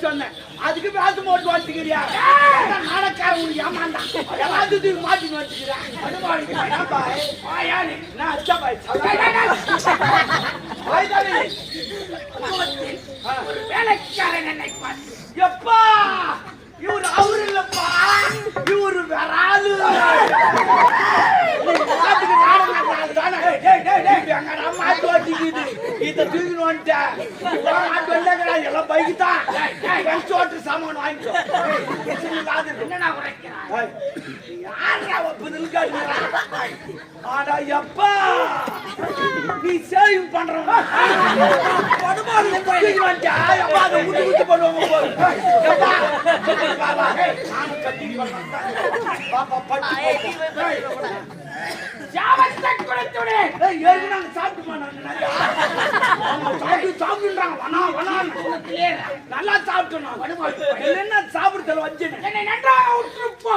சொன்னேன். அதுக்கு பேச போட்டு வந்துக்கிறியா நாடக்காரன் உனக்கு ஏமாந்தான் எல்லாத்துக்கும் மாட்டின்னு வச்சுக்கிறேன் நான் அச்சா பாய்? வேலைக்காரன் என்னை எப்பா? இவரு அவரு இல்லப்பா. இவரு அதுக்கு நாடகம் தானே. டேய், இதை தூக்கின்னு வந்துட்டேன். எல்லாம் bike தான். சாமான் வாங்கிக்கோ. என்னடா உரைக்கிறான் ஏய், யார்றா ஒப்புதல்? அட எப்பா? நீ சேவிங் ஊத்தி பண்ணுவாங்க பாரு. ஏய், நாங்க சாப்பிட்டுமா நாங்க அவங்க சாப்பிட்டு சாப்பிட்டுன்றாங்க. வனா, நல்லா சாப்பிட்டோம் நான். இல்லைன்னா சாப்பிடுறதுல வச்சேன் என்னை? நன்றாக உற்றுப்போ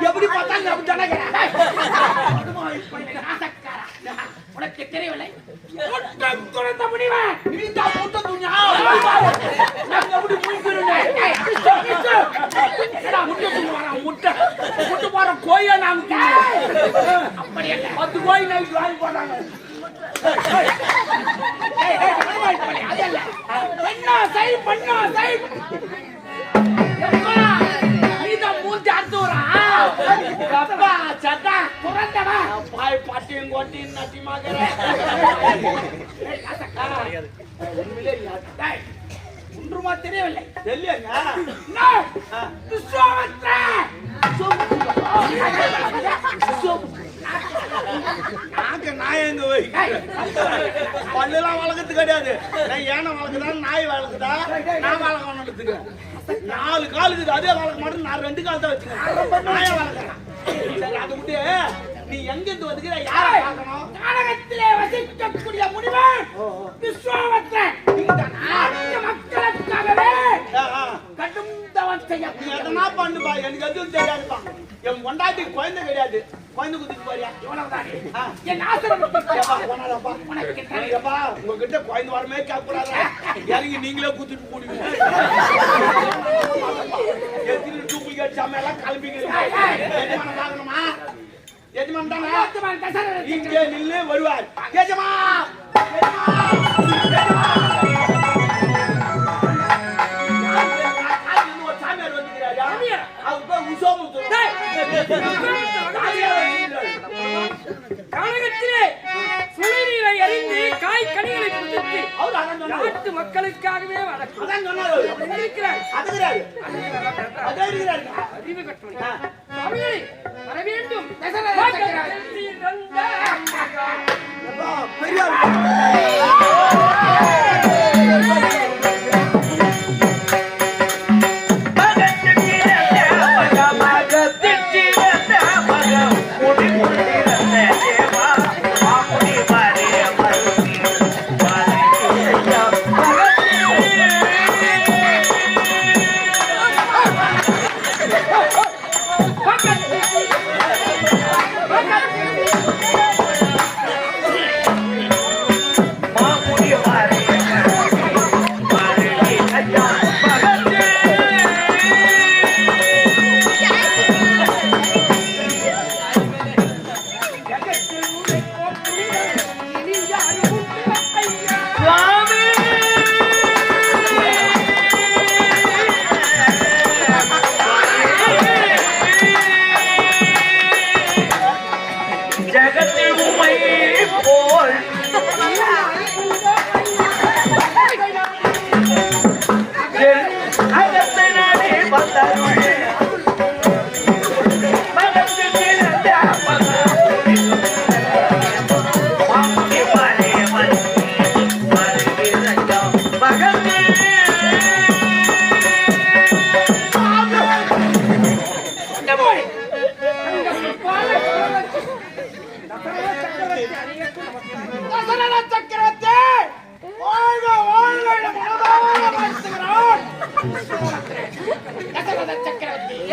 எப்படி பார்த்தாங்க அப்படி தானே உனக்கு தெரியவில்லை? முட்டம் துறந்த முடிவன் நீ தான் முட்டை துணியா நாங்க எப்படி முடிக்கிறோம் என்னடா முட்டை துணி வரான் முட்டை முட்டை போற கோயா நாங்க பத்து கோயில் நைட்டு வாங்கி அதல்ல. பெண்ணா செய், பெண்ணா. பாய் பாட்டியும் கொட்டியும் நட்டி மாக்கிற. ஏய், காசக்கா. டேய், ஒன்றுமா தெரியவில்லை. விஸ்வாமித்திரன். நாக்க நாய் எங்க போய்? பல்லுலாம் வளர்க்கறது கிடையாது. நான் ஏனை நாய் வளர்க்குதா? நான் வளர்க்கணுன்றதுக்கு நாலு கால் இருக்குது அதே வளர்க்க மாட்டேன் நான் ரெண்டு கால் தான் வச்சுக்கிறேன். நாயை வளர்க்குறேன். சரி அதை விட்டு நீ எங்க இருந்து வந்துக்கிற? யாரை பார்க்கணும்? நாடகத்திலே வசிக்கக்கூடிய முனிவன் விஸ்வாமித்திரன். நாட்டு மக்களுக்காகவே ஆ, ஆ. கடும் தவம் செய்ய நீ எதனா பண்ணுப்பா எனக்கு எதுவும் தெரியாதுப்பா என் பொண்டாட்டி குழந்தை கிடையாது குழந்தை குத்திட்டு போறியா இவ்வளவுதானே. உங்ககிட்ட குழந்தை வரமே கூடாது இறங்கி நீங்களே குத்துட்டு போடுவீங்க. எத்தனை duplicate சாமியெல்லாம் கிளம்பிக்கிறீங்க. எஜமானை பார்க்கணுமா? எஜமான் தானே? பகவான் தசரதன் இங்கே நில்லு, வருவார். எஜமா! எஜமா!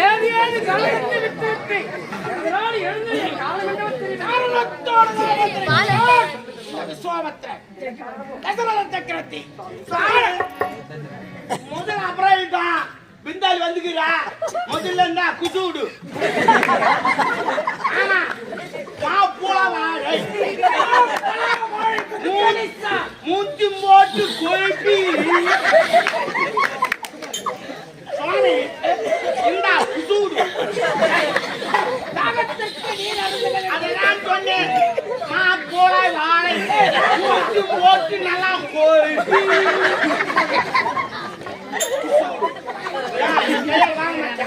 ஏது ஏது கழகத்தை விட்டு விட்டு இதனால் எழுந்து காரணத்தோடு தசரத சக்கரவர்த்தி அப்புறம் இட்டான் வந்துக்கிறா முதல்ல இருந்தா குசு விடு ஆமா வா போலாம் வாழை மூஞ்சி போட்டு கொழுப்பி சுவாமி இந்தா குசு விடு தாகத்திற்கு நீர் அருந்துங்கள் அதெல்லாம் சொன்னேன் மா போலாய் வாழை மூச்சு போட்டு நல்லா கொழுப்பி என்ன கொள்ள ஆமா இவ்வளவு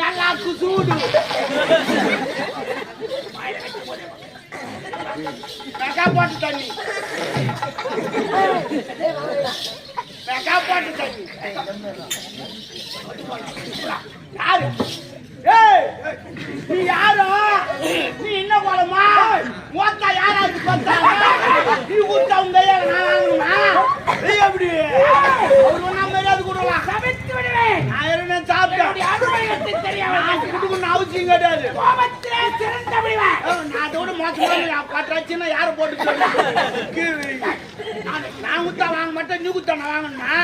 நல்லா குசூடு மெகா போட்டு தண்ணி மெகா போட்டு தண்ணி யாரு ஏய், நீ யாரோ நீ என்ன போலமா மொத்த யாராவது பார்த்தாங்க நீ ஊத்த உங்க நான் வாங்கணுமா அப்படி அவர் ஒண்ணா அவசியம் கிடையாது. நான் அதோட மோசமான பட்டாச்சுன்னா யாரை போட்டு நான் குத்தா வாங்க மாட்டேன் நீ குத்தா நான் வாங்கணுமா?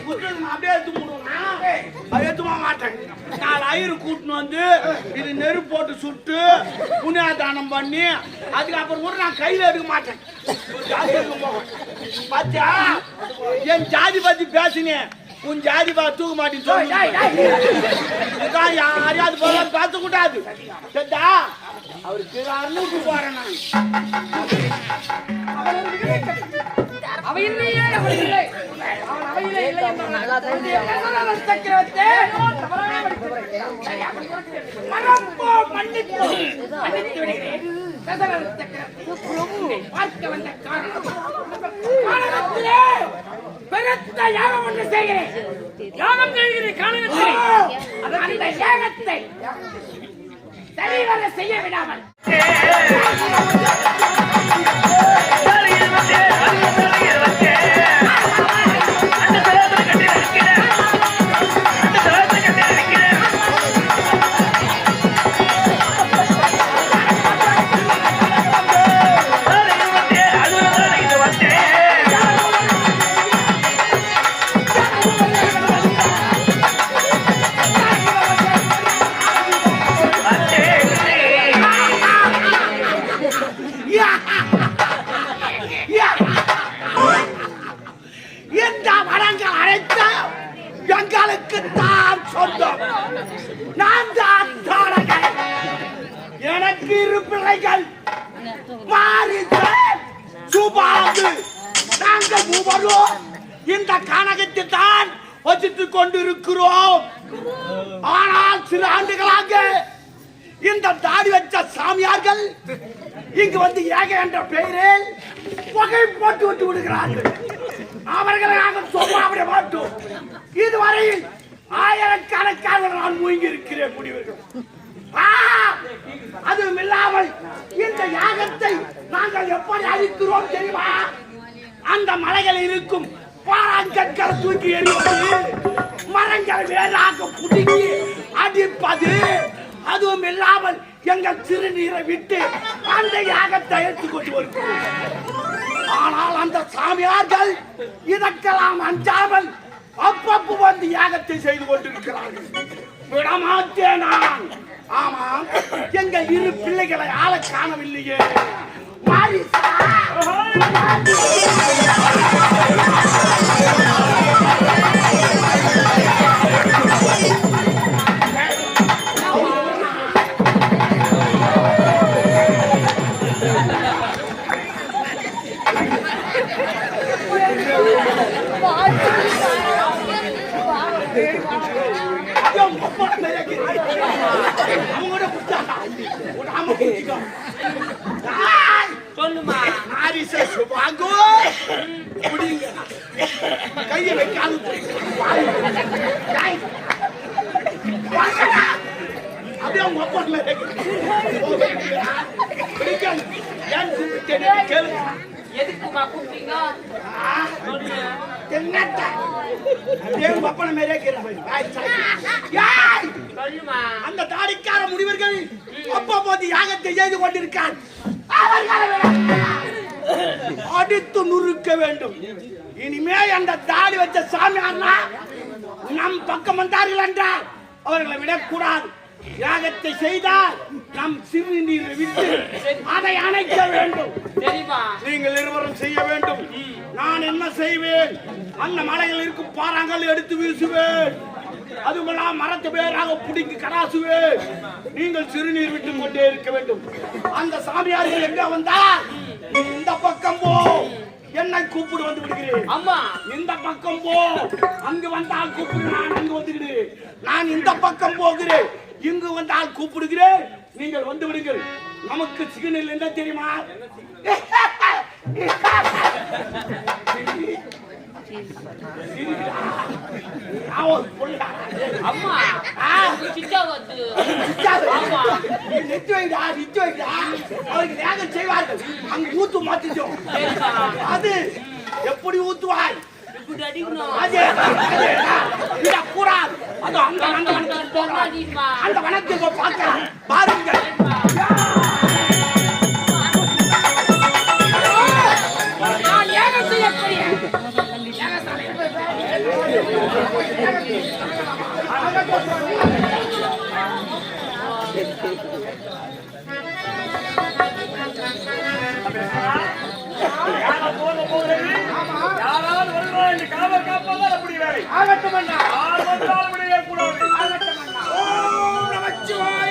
குத்துறது நான் அப்படியே எடுத்து போடுவேனா? அது எடுத்து போக மாட்டேன். நாலு ஐயரு கூட்டின்னு வந்து இது நெருப்பு போட்டு சுட்டு புண்ணியாதானம் பண்ணி அதுக்கப்புறம் கூட நான் கையில எடுக்க மாட்டேன். ஜாதி எடுக்க போவேன். பாத்தியா? என் ஜாதி பத்தி பேசினேன் உன் ஜாதி பா தூக்க மாட்டேன்னு யாரையாவது போல பேசக்கூடாது சரிதா அவருக்கு அறுநூறு போறேன் நான். இல்லை அவன் இல்லை. சக்கரவர்த்தி மறப்போ மன்னிப்போ மன்னித்து விடுகிறேன். தசரத சக்கரவர்த்தி பார்க்க வந்த காரணம் காரணத்திலே பெருத்த யாகம் ஒன்று செய்கிறேன் யாகம் செய்கிறேன் காரணத்திலே அந்த யாகத்தை சரிவர செய்ய விடாமல் எங்களுக்கு தான் சொந்தம். நான் தான் தாரகன். எனக்கு இரு பிள்ளைகள். மாரிசன் சுபாது நாங்கள் மூவரும் இந்த கனகத்தை தான் வசித்துக் கொண்டிருக்கிறோம். ஆனால் சில ஆண்டுகளாக இந்த தாடி வச்ச சாமியார்கள் இங்கு வந்து ஏக என்ற பெயரில் புகை போட்டு விட்டு விடுகிறார்கள். அவர்களை நாங்கள் சொல்ல மாட்டோம். இதுவரையில் ஆயிரக்கணக்கான நான் மூங்கி இருக்கிறேன் முடிவர்கள் அதுவும் இல்லாமல் இந்த யாகத்தை நாங்கள் எப்படி அழிக்கிறோம் தெரியுமா? அந்த மலைகளில் இருக்கும் பாறாங்கற்களை தூக்கி எறிவது மரங்கள் வேறாக புடுங்கி அடிப்பது அதுவும் இல்லாமல் எங்கள் சிறுநீரை விட்டு அந்த யாகத்தை எடுத்துக் கொண்டு வருகிறோம். ஆனால் அந்த சாமியார்கள் இதற்கெல்லாம் அஞ்சாமல் அப்பப்போ வந்து யாகத்தை செய்து கொண்டிருக்கிறார்கள். விடமாட்டேன் நான். ஆமாம் எங்கள் இரு பிள்ளைகளை ஆள காணவில்லையே. மாரிசா சொல்லுமா ஆரிச சுபாங்கோ முடியுங்க கையை வைக்காது அப்படியே அவங்க ஒப்பந்தல எதுக்குமா கூப்பிட்டீங்க என்னத்த சாத்தி. ஏய்! சொல்லுமா. அந்த தாடிக்கார முனிவர்கள் அப்பா போது யாகத்தை செய்து கொண்டிருக்கான் அடித்து நுறுக்க வேண்டும். இனிமே அந்த தாடி வச்ச சாமியார்னா நம் பக்கம் வந்தார்கள் என்றால் அவர்களை விடக்கூடாது. யாகத்தை செய்தால் நம் சிறுநீரை விட்டு அதை அணைக்க வேண்டும். தெரியுமா நீங்கள் இருவரும் செய்ய வேண்டும். நான் என்ன செய்வேன்? அந்த மலையில் இருக்கும் பாறாங்கல் எடுத்து வீசுவேன். அதுமெல்லாம் மரத்து பேராக பிடிங்கி கடாசுவேன். நீங்கள் சிறுநீர் விட்டு கொண்டே இருக்க வேண்டும். அந்த சாமியார்கள் எங்க வந்தா நீ இந்த பக்கம் போ. என்னை கூப்பிடு வந்து விடுகிறேன். அம்மா. இந்த பக்கம் போ. அங்கு வந்தால் கூப்பிடு நான் அங்கு வந்துகிறேன் நான் இந்த பக்கம் போகிறேன். இங்கு வந்தால் கூப்பிடுகிறேன்? நீங்கள் வந்து விடுங்கள். நமக்கு சிக்னல் என்ன தெரியுமா. அம்மா. அவருக்கு செய்வார்கள். அங்க ஊத்து சரிப்பா. அது எப்படி ஊத்துவாய்? இப்படி அடிக்கணும் அது அந்த அந்த அந்த பார்க்கலாம் ஏகம் யாராவது ஆகட்டும் அண்ணா. ஆகட்டும் அண்ணா. ஓம் நமச்சிவாய